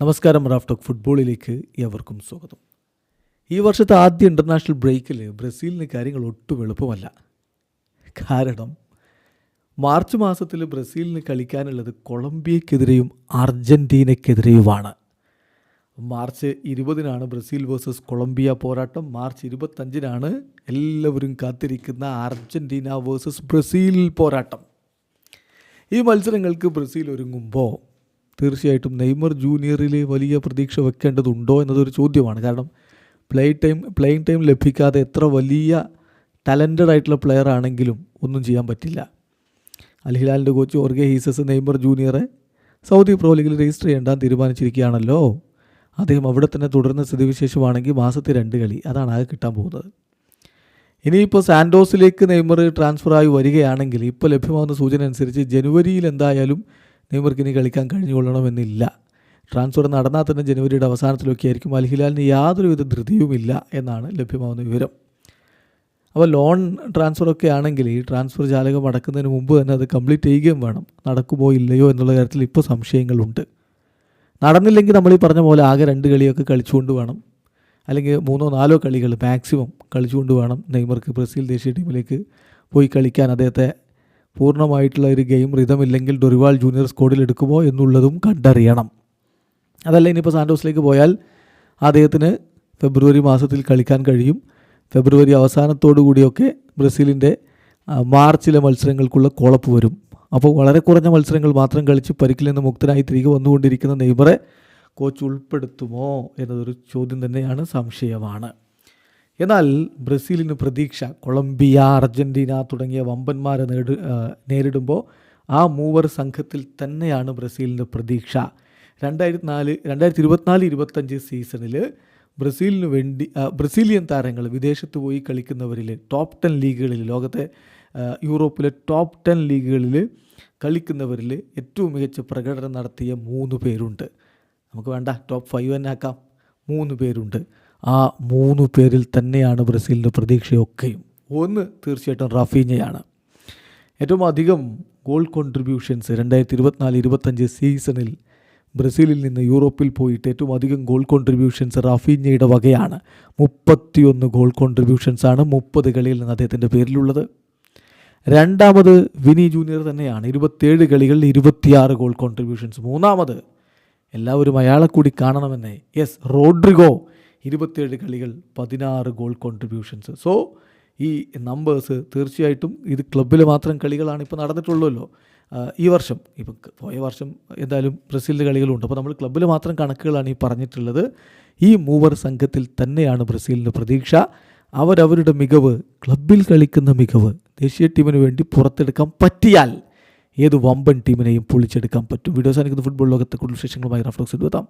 നമസ്കാരം റാഫ്ടോക്ക് ഫുട്ബോളിലേക്ക് ഏവർക്കും സ്വാഗതം. ഈ വർഷത്തെ ആദ്യ ഇന്റർനാഷണൽ ബ്രേക്കിൽ ബ്രസീലിന് കാര്യങ്ങൾ ഒട്ടും എളുപ്പമല്ല. കാരണം മാർച്ച് മാസത്തിൽ ബ്രസീലിന് കളിക്കാനുള്ളത് കൊളംബിയക്കെതിരെയും അർജന്റീനയ്ക്കെതിരെയുമാണ് മാർച്ച് ഇരുപതിനാണ് ബ്രസീൽ വേഴ്സസ് കൊളംബിയ പോരാട്ടം. മാർച്ച് ഇരുപത്തഞ്ചിനാണ് എല്ലാവരും കാത്തിരിക്കുന്ന അർജന്റീന വേഴ്സസ് ബ്രസീൽ പോരാട്ടം. ഈ മത്സരങ്ങൾക്ക് ബ്രസീൽ ഒരുങ്ങുമ്പോൾ തീർച്ചയായിട്ടും നെയ്മർ ജൂനിയറിൽ വലിയ പ്രതീക്ഷ വെക്കേണ്ടതുണ്ടോ എന്നതൊരു ചോദ്യമാണ്. കാരണം പ്ലേ ടൈം പ്ലേയിങ് ടൈം ലഭിക്കാതെ എത്ര വലിയ ടാലന്റഡ് ആയിട്ടുള്ള പ്ലെയർ ആണെങ്കിലും ഒന്നും ചെയ്യാൻ പറ്റില്ല. അൽഹിലാലിന്റെ കോച്ച് ഓർഗെ ഹീസസ് നെയ്മർ ജൂനിയറെ സൗദി പ്രോ ലീഗിൽ രജിസ്റ്റർ ചെയ്യേണ്ടാൻ തീരുമാനിച്ചിരിക്കുകയാണല്ലോ. അദ്ദേഹം അവിടെ തന്നെ തുടരുന്ന സ്ഥിതിവിശേഷമാണെങ്കിൽ മാസത്തിൽ രണ്ട് കളി. അതാണ് ആകെ കിട്ടാൻ പോകുന്നത്. ഇനിയിപ്പോൾ സാൻഡോസിലേക്ക് നെയ്മർ ട്രാൻസ്ഫർ ആയി വരികയാണെങ്കിൽ ഇപ്പോൾ ലഭ്യമാകുന്ന സൂചന അനുസരിച്ച് ജനുവരിയിൽ എന്തായാലും നെയ്മർക്ക് ഇനി കളിക്കാൻ കഴിഞ്ഞുകൊള്ളണമെന്നില്ല. ട്രാൻസ്ഫർ നടന്നാൽ തന്നെ ജനുവരിയുടെ അവസാനത്തിലൊക്കെ ആയിരിക്കും. അൽഹിലാലിന് യാതൊരുവിധ ധൃതിയുമില്ല എന്നാണ് ലഭ്യമാകുന്ന വിവരം. അപ്പോൾ ലോൺ ട്രാൻസ്ഫറൊക്കെ ആണെങ്കിൽ ഈ ട്രാൻസ്ഫർ ജാലകം അടക്കുന്നതിന് മുമ്പ് തന്നെ അത് കംപ്ലീറ്റ് ചെയ്യുകയും വേണം. നടക്കുമോ ഇല്ലയോ എന്നുള്ള കാര്യത്തിൽ ഇപ്പോൾ സംശയങ്ങളുണ്ട്. നടന്നില്ലെങ്കിൽ നമ്മൾ ഈ പറഞ്ഞ പോലെ ആകെ രണ്ട് കളിയൊക്കെ കളിച്ചുകൊണ്ട് വേണം. അല്ലെങ്കിൽ മൂന്നോ നാലോ കളികൾ മാക്സിമം കളിച്ചുകൊണ്ട് വേണം നെയ്മർക്ക് ബ്രസീൽ ദേശീയ ടീമിലേക്ക് പോയി കളിക്കാൻ. അദ്ദേഹത്തെ പൂർണമായിട്ടുള്ള ഒരു ഗെയിം റിതമില്ലെങ്കിൽ ഡൊറിവാൾ ജൂനിയർ സ്കോഡിൽ എടുക്കുമോ എന്നുള്ളതും കണ്ടറിയണം. അതല്ല ഇനിയിപ്പോൾ സാൻഡോസിലേക്ക് പോയാൽ അദ്ദേഹത്തിന് ഫെബ്രുവരി മാസത്തിൽ കളിക്കാൻ കഴിയും. ഫെബ്രുവരി അവസാനത്തോടു കൂടിയൊക്കെ ബ്രസീലിന്റെ മാർച്ചിലെ മത്സരങ്ങൾക്കുള്ള കോളപ്പ് വരും. അപ്പോൾ വളരെ കുറഞ്ഞ മത്സരങ്ങൾ മാത്രം കളിച്ച് പരിക്കിൽ നിന്ന് മുക്തനായി തിരികെ വന്നുകൊണ്ടിരിക്കുന്ന നെയ്മറെ കോച്ച് ഉൾപ്പെടുത്തുമോ എന്നതൊരു ചോദ്യം തന്നെയാണ് സംശയമാണ്. എന്നാൽ ബ്രസീലിന് പ്രതീക്ഷ കൊളംബിയ അർജന്റീന തുടങ്ങിയ വമ്പന്മാരെ നേടി നേരിടുമ്പോൾ ആ മൂവർ സംഘത്തിൽ തന്നെയാണ് ബ്രസീലിന്റെ പ്രതീക്ഷ. രണ്ടായിരത്തി നാല് രണ്ടായിരത്തി ഇരുപത്തിനാല് ഇരുപത്തഞ്ച് സീസണിൽ ബ്രസീലിന് വേണ്ടി ബ്രസീലിയൻ താരങ്ങൾ വിദേശത്ത് പോയി കളിക്കുന്നവരിൽ ടോപ്പ് ടെൻ ലീഗുകളിൽ ലോകത്തെ യൂറോപ്പിലെ ടോപ്പ് ടെൻ ലീഗുകളിൽ കളിക്കുന്നവരിൽ ഏറ്റവും മികച്ച പ്രകടനം നടത്തിയ മൂന്ന് പേരുണ്ട്. നമുക്ക് വേണ്ട ടോപ്പ് ഫൈവ് തന്നെ ആക്കാം. മൂന്ന് പേരുണ്ട്. ആ മൂന്ന് പേരിൽ തന്നെയാണ് ബ്രസീലിന്റെ പ്രതീക്ഷയൊക്കെയും. ഒന്ന് തീർച്ചയായിട്ടും റാഫീഞ്ഞയാണ്. ഏറ്റവും അധികം ഗോൾ കോൺട്രിബ്യൂഷൻസ് രണ്ടായിരത്തി ഇരുപത്തിനാല് ഇരുപത്തഞ്ച് സീസണിൽ ബ്രസീലിൽ നിന്ന് യൂറോപ്പിൽ പോയിട്ട് ഏറ്റവും അധികം ഗോൾ കോൺട്രിബ്യൂഷൻസ് റാഫീഞ്ഞയുടെ വകയാണ്. മുപ്പത്തിയൊന്ന് ഗോൾ കോൺട്രിബ്യൂഷൻസ് ആണ് മുപ്പത് കളിയിൽ നിന്ന് അദ്ദേഹത്തിന്റെ പേരിലുള്ളത്. രണ്ടാമത് വിനി ജൂനിയർ തന്നെയാണ്. ഇരുപത്തേഴ് കളികളിൽ ഇരുപത്തിയാറ് ഗോൾ കോൺട്രിബ്യൂഷൻസ്. മൂന്നാമത് എല്ലാവരും അയാളെ കൂടി കാണണമെന്നേ യെസ് റോഡ്രിഗോ ഇരുപത്തേഴ് കളികൾ പതിനാറ് ഗോൾ കോൺട്രിബ്യൂഷൻസ് സോ ഈ നമ്പേഴ്സ് തീർച്ചയായിട്ടും ഇത് ക്ലബ്ബിൽ മാത്രം കളികളാണ് ഇപ്പോൾ നടന്നിട്ടുള്ളല്ലോ. ഈ വർഷം ഇപ്പം പോയ വർഷം എന്തായാലും ബ്രസീലിന്റെ കളികളുണ്ട്. അപ്പോൾ നമ്മൾ ക്ലബ്ബിൽ മാത്രം കണക്കുകളാണ് ഈ പറഞ്ഞിട്ടുള്ളത്. ഈ മൂവർ സംഘത്തിൽ തന്നെയാണ് ബ്രസീലിന്റെ പ്രതീക്ഷ. അവരവരുടെ മികവ് ക്ലബ്ബിൽ കളിക്കുന്ന മികവ് ദേശീയ ടീമിന് വേണ്ടി പുറത്തെടുക്കാൻ പറ്റിയാൽ ഏത് വമ്പൻ ടീമിനെയും പൊളിച്ചെടുക്കാൻ പറ്റും. വീഡിയോസ് അനുക്കുന്ന ഫുട്ബോൾ ലോകത്തെ കൂടുതൽ വിശേഷങ്ങളുമായി റഫ്ലോക്സ് എത്താം